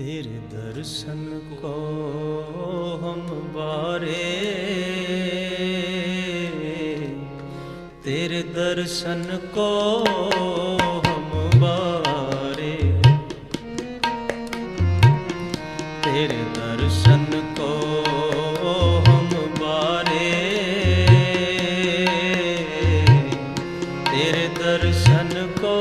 तेरे दर्शन को हम बारे तेरे दर्शन को हम बारे तेरे दर्शन को हम बारे तेरे दर्शन को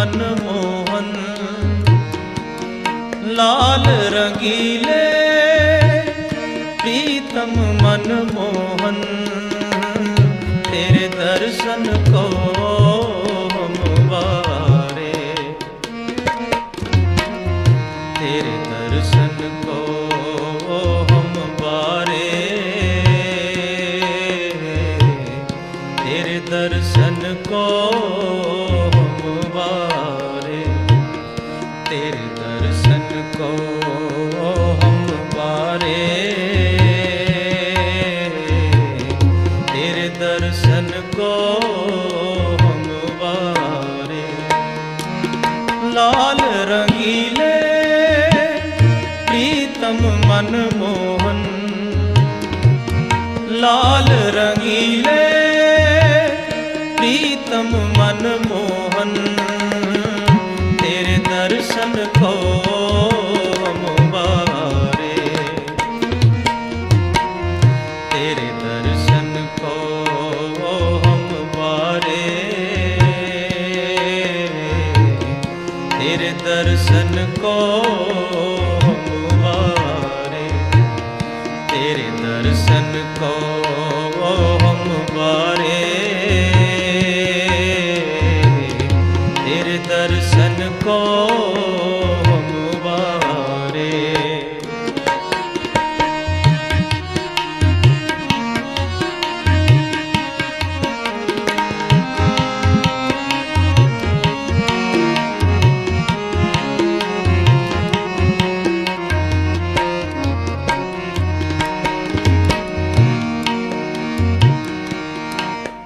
ਮਨ ਮੋਹਨ, ਲਾਲ ਰੰਗੀਲੇ, ਪ੍ਰੀਤਮ ਮਨ ਮੋਹਨ। ਤੇਰੇ ਦਰਸ਼ਨ ਕੋ ਮੁਬਾਰੇ ਤੇਰੇ ਦਰਸ਼ਨ ਕੋ ਹਮ ਬਾਰੇ ਤੇਰੇ ਦਰਸ਼ਨ ਕੋ ਦਰਸ਼ਨ ਕੋ ਹਮ ਬਾਰੇ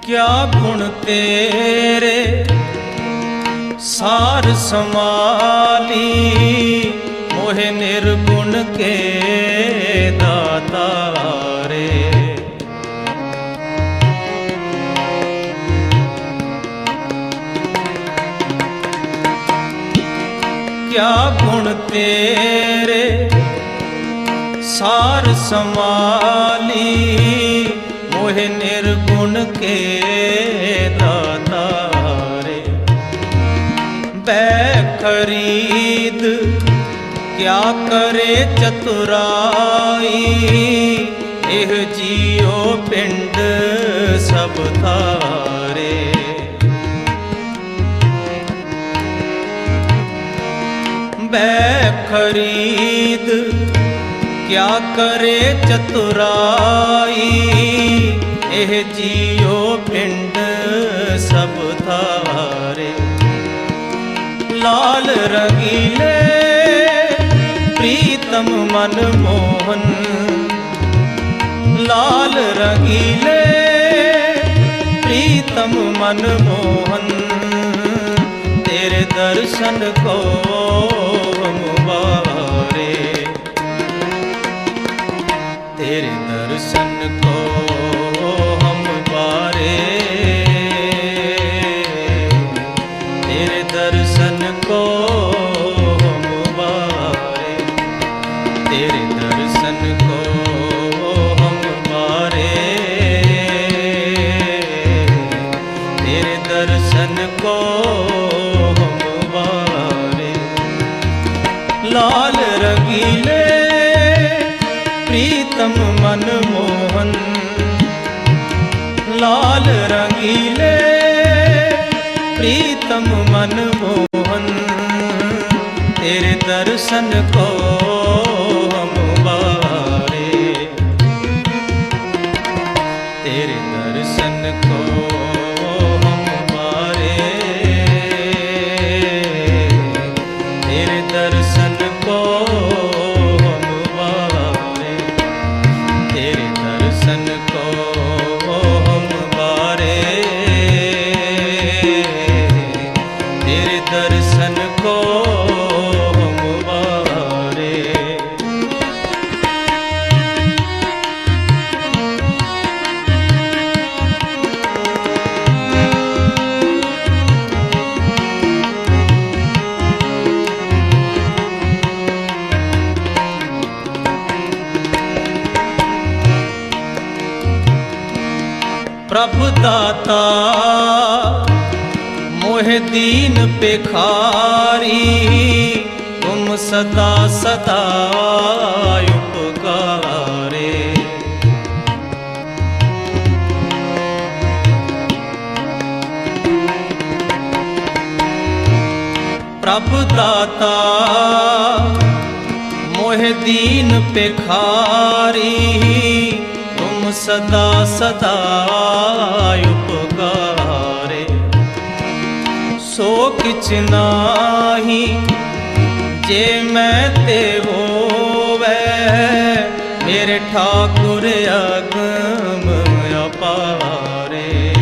ਕਿਆ ਗੁਣ ਤੇਰੇ? ਸਾਰ ਸਮਾਲੀ ਮੋਹਿ ਨਿਰਗੁਣ ਕੇ ਦਾਤਾ ਰੇ ਕਿਆ ਗੁਣ ਤੇਰੇ? ਸਾਰ ਸਮਾਲੀ ਮੋਹਿ ਨਿਰਗੁਣ ਕੇ ਦਾਤਾਰੇ ਬੈ ਖਰੀਦ, ਕਿਆ ਕਰੇ ਚਤੁਰਾਈ? ਇਹ ਜੀਉ ਪਿੰਡ ਸਭ ਤਾਰੇ ਬੈ ਖਰੀਦ, ਕਿਆ ਕਰੇ ਚਤੁਰਾਈ? ਇਹ ਜੀਉ ਪਿੰਡ ਸਭ ਥਾਰੇ ਲਾਲ ਰਗੀਲੇ ਪ੍ਰੀਤਮ ਮਨ ਮੋਹਨ। ਲਾਲ ਰਗੀਲੇ ਪ੍ਰੀਤਮ ਮਨ ਮੋਹਨ। ਤੇਰੇ ਦਰਸ਼ਨ ਕੋ ਤੇਰੇ ਦਰਸ਼ਨ ਕੋ ਦਰਸ਼ਨ ਕੋ ਹਮ ਵਾਰੇ ਲਾਲ ਰੰਗੀਲੇ ਪ੍ਰੀਤਮ ਮਨ ਮੋਹਨ। ਲਾਲ ਰੰਗੀਲੇ ਪ੍ਰੀਤਮ ਮਨ ਮੋਹਨ। ਤੇਰੇ ਦਰਸ਼ਨ ਕੋ ਹਮ ਵਾਰੇ ਤੇਰੇ ਦਰਸ਼ਨ ਕੋ ਮੋਹਿ ਦੀਨ ਪੇਖਾਰੀ ਤੁਮ ਸਦਾ ਸਦਾ ਉਪਕਾਰੇ। ਪ੍ਰਭ ਦਾਤਾ ਮੋਹਿ ਦੀਨ ਪੇਖਾਰੀ ਤੁਮ ਸਦਾ ਕਿਛ ਨਾਹੀ ਜੇ ਮੈਂ ਤੇ ਹੋਵੇ। ਮੇਰੇ ਠਾਕੁਰ ਅਗਮ ਅਪਾਰੇ।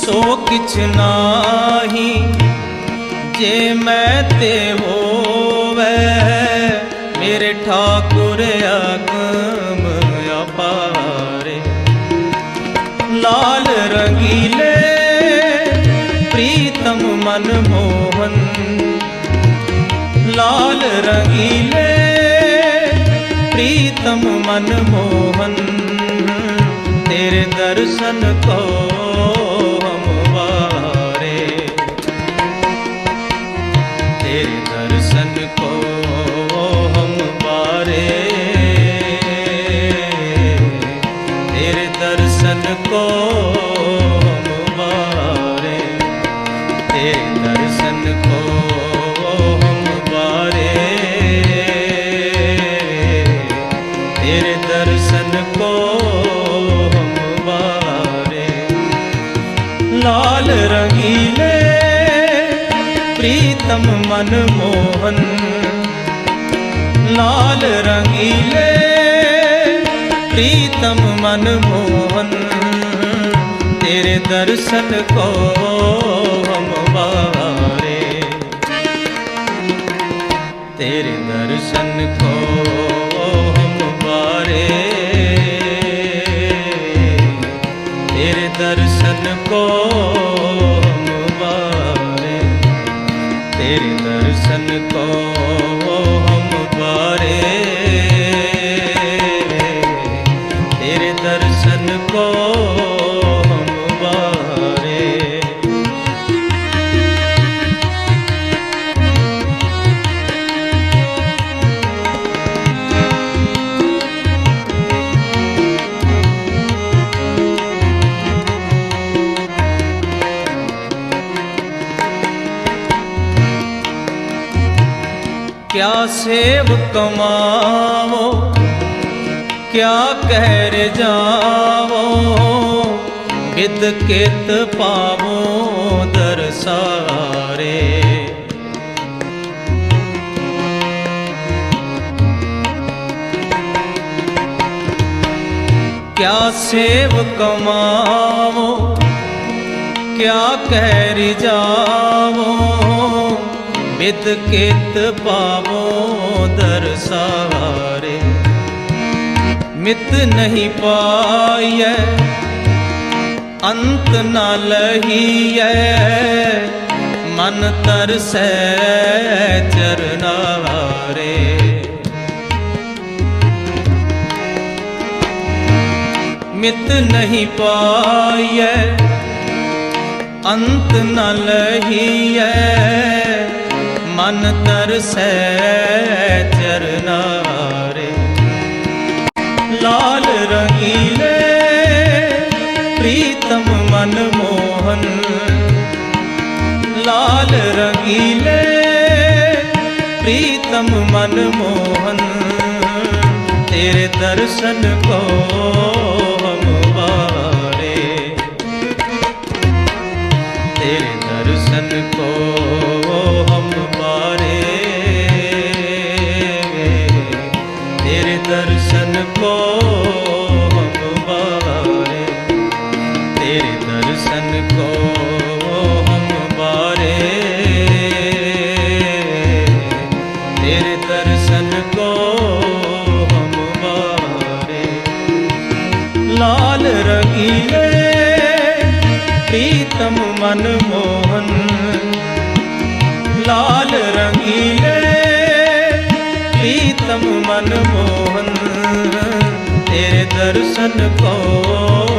ਸੋ ਕਿਛ ਨਾਹੀ ਜੇ ਮੈਂ ਤੇ ਹੋ ਲਾਲ ਰੰਗੀਲੇ ਪ੍ਰੀਤਮ ਮਨ ਮੋਹਨ। ਲਾਲ ਰੰਗੀਲੇ ਪ੍ਰੀਤਮ ਮਨ ਮੋਹਨ। ਤੇਰੇ ਦਰਸ਼ਨ ਕੋ ਦਰਸ਼ਨ ਕੋ ਹਮ ਵਾਰੇ ਤੇਰੇ ਦਰਸ਼ਨ ਕੋ ਹਮ ਵਾਰੇ। ਤੇਰੇ ਦਰਸ਼ਨ ਕੋ ਹਮ ਵਾਰੇ। ਲਾਲ ਰੰਗੀਲੇ ਪ੍ਰੀਤਮ ਮਨ ਮੋਹਨ। ਤੇਰੇ ਦਰਸ਼ਨ ਕੋ ਹਮ ਵਾਰੇ ਤੇਰੇ ਕਿਆ ਸੇਵ ਕਮਾਵੋ? ਕਿਆ ਕਹਿ ਰ ਜਾਵੋ? ਬਿਦ ਕਿਤ ਪਾਵੋ ਦਰਸਾਰੇ ਕਿਆ ਸੇਵ ਕਮਾਵੋ? ਕਿਆ ਕਹਿ ਰ ਜਾਵੋ? ਬਿਦ ਕਿਤ ਪਾਵੋ ਦਰਸਾਰੇ ਮਿਤ ਨਹੀਂ ਪਾਈਐ, ਅੰਤ ਨ ਲਹੀਐ। ਮਨ ਤਰਸੈ ਚਰਨਾਰੇ ਮਿਤ ਨਹੀਂ ਪਾਈਐ, ਅੰਤ ਨ ਲਹੀਐ। ਮਨ ਤਰਸੈ ਚਰਨਾਰੇ ਲਾਲ ਰੰਗੀਲੇ ਪ੍ਰੀਤਮ ਮਨ ਮੋਹਨ। ਲਾਲ ਰੰਗੀਲੇ ਪ੍ਰੀਤਮ ਮਨ ਮੋਹਨ। ਤੇਰੇ ਦਰਸ਼ਨ ਕੋ ਲੀਲੇ ਪ੍ਰੀਤਮ ਮਨ ਮੋਹਨ। ਲਾਲ ਰੰਗੀਲੇ ਪ੍ਰੀਤਮ ਮਨ ਮੋਹਨ। ਤੇਰੇ ਦਰਸ਼ਨ ਕੋ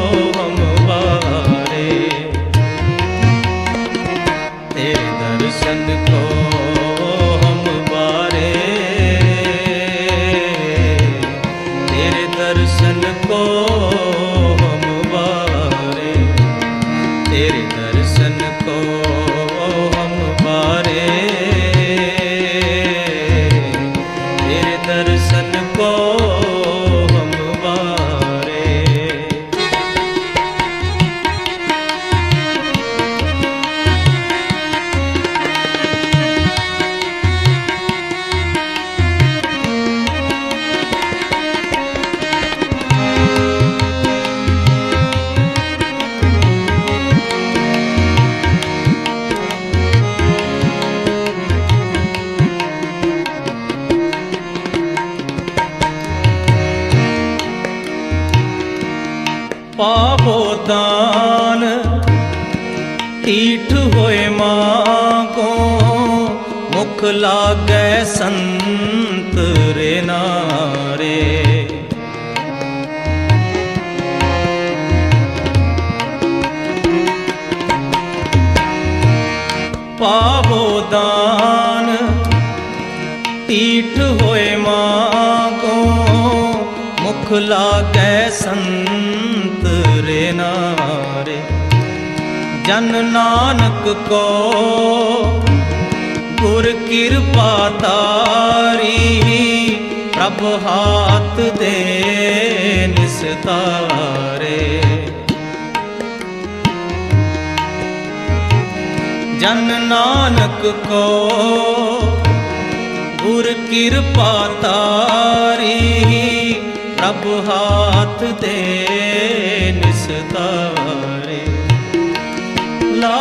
ਢੀਠ ਹੋਏ ਕੋ ਮੁਖ ਲਾਗੈ ਸੰਤ ਰੇ ਨਾਰੇ। ਪਾਵੋ ਦਾਨ, ਢੀਠ ਹੋਏ ਮਾਂ ਕੋ ਮੁਖ ਲਾਗੈ ਸੰਤ ਰੇ ਨਾਰੇ। ਜਨ ਨਾਨਕ ਕੋ, ਗੁਰ ਕਿਰਪਾ ਤਾਰੀ ਪ੍ਰਭ ਹਾਥ ਦੇ ਨਿਸਤਾਰੇ ਜਨ ਨਾਨਕ ਕੋ, ਗੁਰ ਕਿਰਪਾ ਤਾਰੀ ਪ੍ਰਭ ਹਾਥ ਦੇ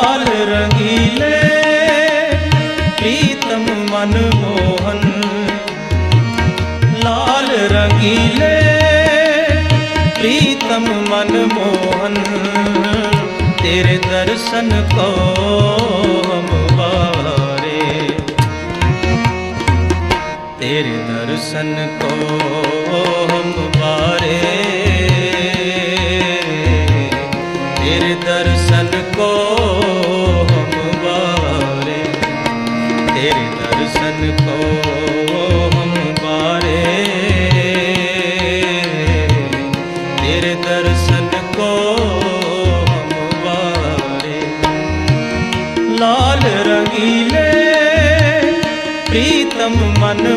ਲਾਲ ਰੰਗੀਲੇ, ਪ੍ਰੀਤਮ ਮਨ ਮੋਹਨ। ਲਾਲ ਰੰਗੀਲੇ, ਪ੍ਰੀਤਮ ਮਨ ਮੋਹਨ। ਤੇਰੇ ਦਰਸ਼ਨ ਕੋ ਹਮਵਾਰੇ ਤੇਰੇ ਦਰਸ਼ਨ ਕੋ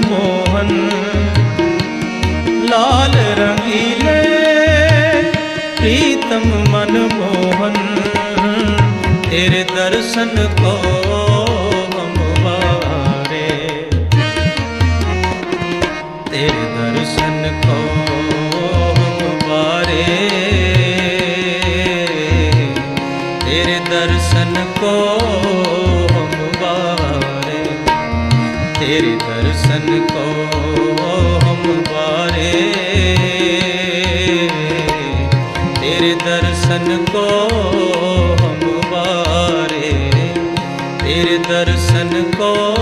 ਮੋਹਨ ਲਾਲ ਰੰਗੀਲੇ ਪ੍ਰੀਤਮ ਮਨ ਮੋਹਨ ਤੇਰੇ ਦਰਸ਼ਨ ਕੋ ਤੇਰੇ ਦਰਸ਼ਨ ਕੋ ਹਮ ਵਾਰੇ। ਤੇਰੇ ਦਰਸ਼ਨ ਕੋ ਹਮ ਵਾਰੇ। ਤੇਰੇ ਦਰਸ਼ਨ ਕੋ